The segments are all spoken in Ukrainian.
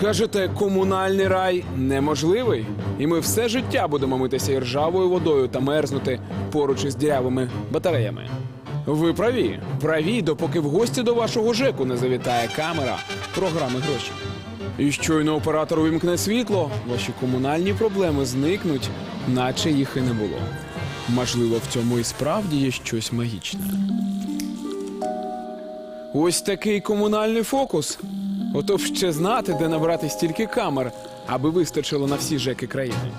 Кажете, комунальний рай неможливий, і ми все життя будемо митися іржавою водою та мерзнути поруч із дірявими батареями. Ви праві, праві, допоки в гості до вашого ЖЕКу не завітає камера програми гроші. І щойно оператор увімкне світло, ваші комунальні проблеми зникнуть, наче їх і не було. Можливо, в цьому і справді є щось магічне. Ось такий комунальний фокус. Ото б ще знати, де набрати стільки камер, аби вистачило на всі ЖЕКи країни.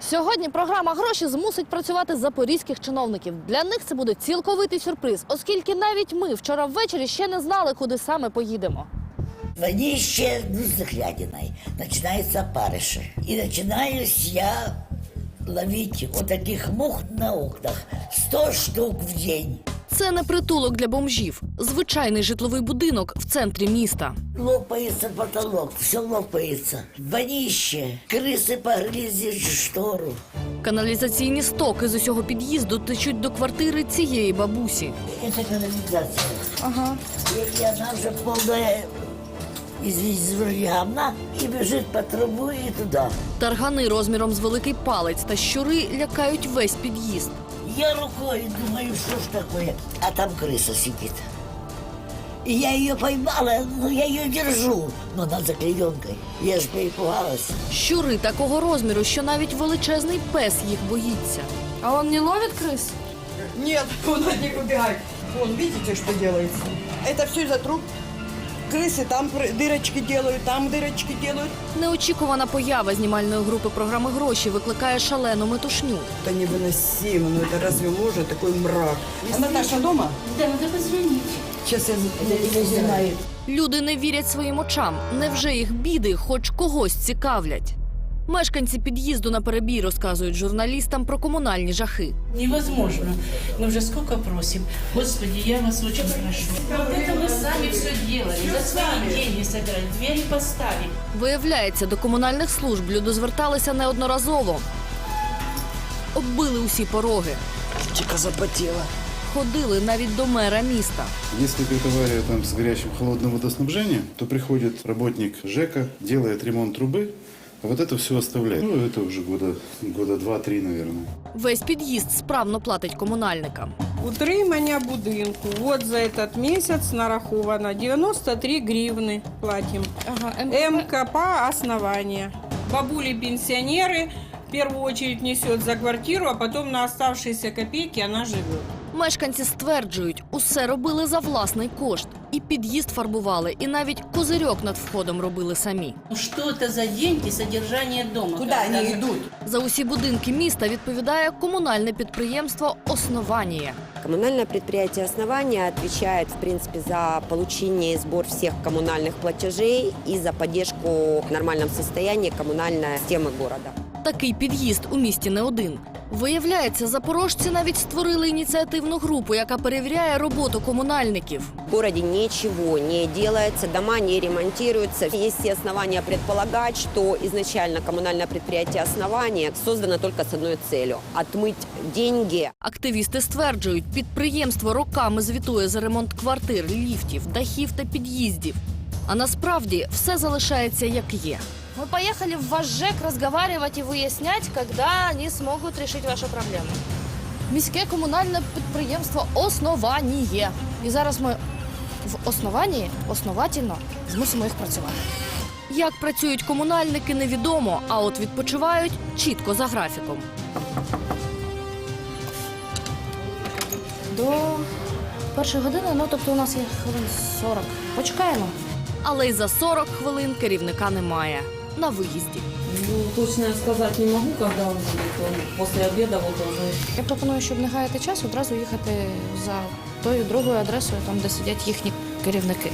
Сьогодні програма гроші змусить працювати запорізьких чиновників. Для них це буде цілковитий сюрприз, оскільки навіть ми вчора ввечері ще не знали, куди саме поїдемо. Водище, ну, с заглядиной. Начинается опарыши. И начинаюсь я ловить вот таких мух на окнах. Сто штук в день. Це не притулок для бомжів, звичайний житловий будинок в центрі міста. Лопается потолок, все лопается. Вонище, крысы погрызли штору. Каналізаційні стоки з усього під'їзду течуть до квартири цієї бабусі. Это канализация. Ага. И она уже полная извините, говна и бежит по трубу и туда. Таргани розміром з великий палець та щури лякають весь під'їзд. Я рукой думаю, что ж такое, а там крыса сидит. И я ее поймала, ну я ее держу, но она за клеенкой. Я же перепугалась. Щури такого розміру, що навіть величезний пес їх боїться. А він не ловить крис? Нет, он от них убегает. Вон, видите, что делается? Это все из-за труб Крысы там пр- дырочки делают, там дырочки делают. Неочікувана поява знімальної групи програми гроші викликає шалену метушню. Это невыносимо, ну это разве можно такой мрак? А Наташа дома? Да, надо позвонить. Сейчас я... Не знаю. Люди не вірять своїм очам. Невже їх біди хоч когось цікавлять? Мешканці під'їзду на перебій розказують журналістам про комунальні жахи. Невозможно. Мы уже сколько просим. Господи, я вас очень прошу. Вот это мы сами все делали. За свои деньги собирали. Двери поставили. Виявляється, до комунальних служб люди зверталися неодноразово. Оббили усі пороги. Чика запотела. Ходили навіть до мера міста. Если идет авария там, с горячим холодным водоснабжением, то приходит работник ЖЭКа, делает ремонт трубы, а вот это все оставляет. Ну, это уже года, года два-три, наверное. Весь під'їзд справно платить комунальникам. Утримання будинку. От за этот місяць нараховано 93 гривни платим. МКП основания. Бабули пенсионеры в первую очередь несет за квартиру, а потом на оставшиеся копейки она живет. Мешканці стверджують, усе робили за власний кошт. І під'їзд фарбували, і навіть козирьок над входом робили самі. Ну что это за деньги содержание дома? Куда Когда они мы- идут? За усі будинки міста відповідає комунальне підприємство Основанія. Коммунальное предприятие «Основание» отвечает, в принципе, за получение и сбор всех коммунальных платежей и за поддержку в нормальном состоянии коммунальной системы города. Такий під'їзд у місті не один. Виявляється, запорожці навіть створили ініціативну групу, яка перевіряє роботу комунальників. В городе ничего не делается, дома не ремонтируются. Есть все основания предполагать, что изначально коммунальное предприятие «Основание» создано только с одной целью – отмыть деньги Активісти стверджують, підприємство роками звітує за ремонт квартир, ліфтів, дахів та під'їздів. А насправді все залишається як є. Ми поїхали в ваш ЖЕК розмовляти і виясняти, коли вони зможуть вирішити вашу проблему. Міське комунальне підприємство «Основаніє». І зараз ми в основанні основательно змусимо їх працювати. Як працюють комунальники, невідомо, а от відпочивають чітко за графіком. До першої години, ну тобто у нас є хвилин 40. Почекаємо. Але й за 40 хвилин керівника немає. На виїзді. Ну, точно сказать не могу, когда он будет. Он после обеда вот уже. Я пропоную, щоб не гаяти час, одразу їхати за тою другою адресою, там де сидять їхні керівники.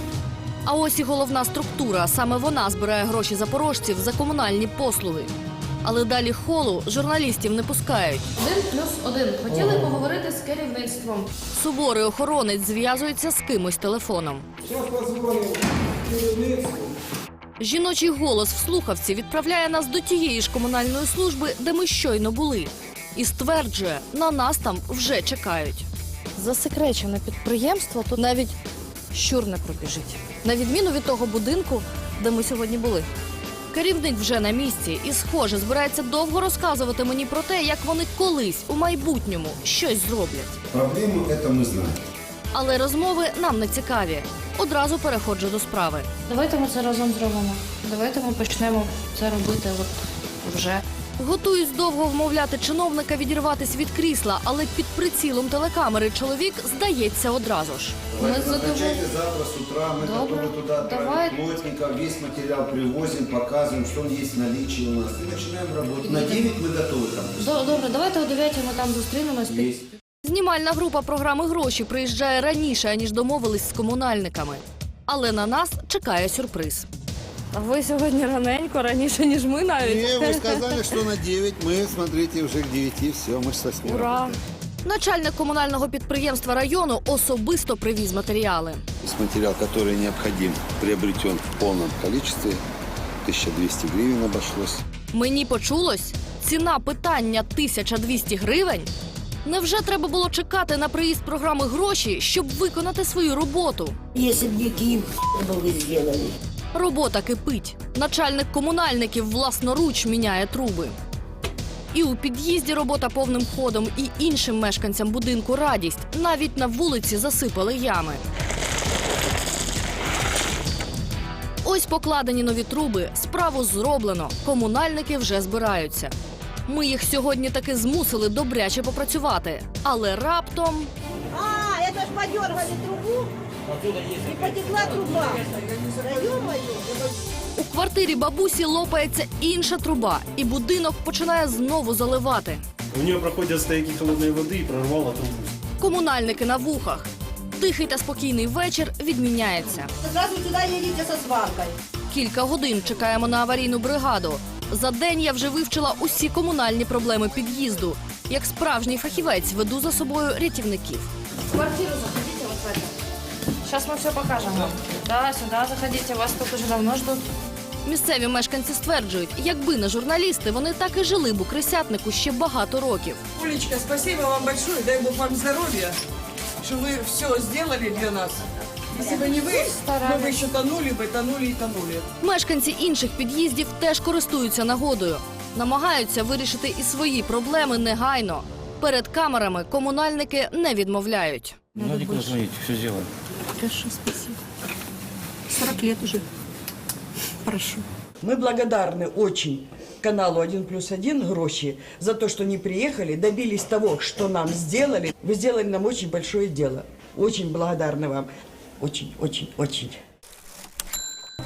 А ось і головна структура. Саме вона збирає гроші запорожців за комунальні послуги. Але далі холу журналістів не пускають. Один плюс один. Хотіли поговорити з керівництвом. Суворий охоронець зв'язується з кимось телефоном. Жіночий голос в слухавці відправляє нас до тієї ж комунальної служби, де ми щойно були, і стверджує, на нас там вже чекають. Засекречене підприємство тут навіть щур не пробіжить. На відміну від того будинку, де ми сьогодні були. Керівник вже на місці і, схоже, збирається довго розказувати мені про те, як вони колись у майбутньому щось зроблять. Проблему это мы знаем. Але розмови нам не цікаві Одразу переходжу до справи. Давайте ми це разом зробимо. Давайте ми почнемо це робити от вже. Готуюсь довго вмовляти чиновника відірватись від крісла, але під прицілом телекамери чоловік здається одразу ж. Ми Давайте задоволені. назначайте завтра с утра, мы Добро. готовы туда Давай. отправить плотника, весь материал привозим, показываем, что он есть в наличии у нас. И начинаем работать. На 9 мы готовы там. До- Добре, давайте о 9 ми там зустрінемось. Есть. Знімальна група програми гроші приїжджає раніше, ніж домовились з комунальниками. Але на нас чекає сюрприз. Ви сьогодні раненько, раніше ніж ми навіть. Не, вы сказали, что на 9. Мы, смотрите, уже к 9. Все, мы с 8 Ура! Начальник комунального підприємства району особисто привіз матеріали. Весь материал, который необходим, приобретен в полном количестве. 1200 гривен обошлось. Мені почулось, ціна питання 1200 гривень. Невже треба було чекати на приїзд програми гроші, щоб виконати свою роботу? Если бы не Киев, бы вы сделали. Робота кипить. Начальник комунальників власноруч міняє труби. І у під'їзді робота повним ходом, і іншим мешканцям будинку радість. Навіть на вулиці засипали ями. Ось покладені нові труби. Справу зроблено. Комунальники вже збираються. Ми їх сьогодні таки змусили добряче попрацювати. Але раптом А, это ж подергали трубу. И потекла труба. Да ё-моё. у квартирі бабусі лопається інша труба, і будинок починає знову заливати. У нее проходят стояки холодной воды и прорвало трубу. Комунальники на вухах. Тихий та спокійний вечір відміняється. Сразу сюда едете со сваркой. Кілька годин чекаємо на аварійну бригаду. За день я вже вивчила усі комунальні проблеми під'їзду. Як справжній фахівець веду за собою рятівників. В квартиру заходите вот в это. Сейчас мы все покажем вам. Да, сюда заходите, вас тут уже давно ждут. Місцеві мешканці стверджують, якби не журналісти, вони так і жили б у крисятнику ще багато років. Олечка, спасибо вам большое, дай Бог вам здоровья, что вы все сделали для нас. Если бы не вы, мы бы еще тонули бы, тонули и тонули. Мешканці інших під'їздів теж користуються нагодою, намагаються вирішити і свої проблеми негайно. Перед камерами комунальники не відмовляють. Владику звоните, все сделаем. Хорошо, спасибо. 40 лет уже. Прошу. Мы благодарны очень каналу 1 плюс 1 Гроши за то, что не приехали, добились того, что нам сделали. Вы сделали нам очень большое дело. Очень благодарны вам. Очень, очень, очень.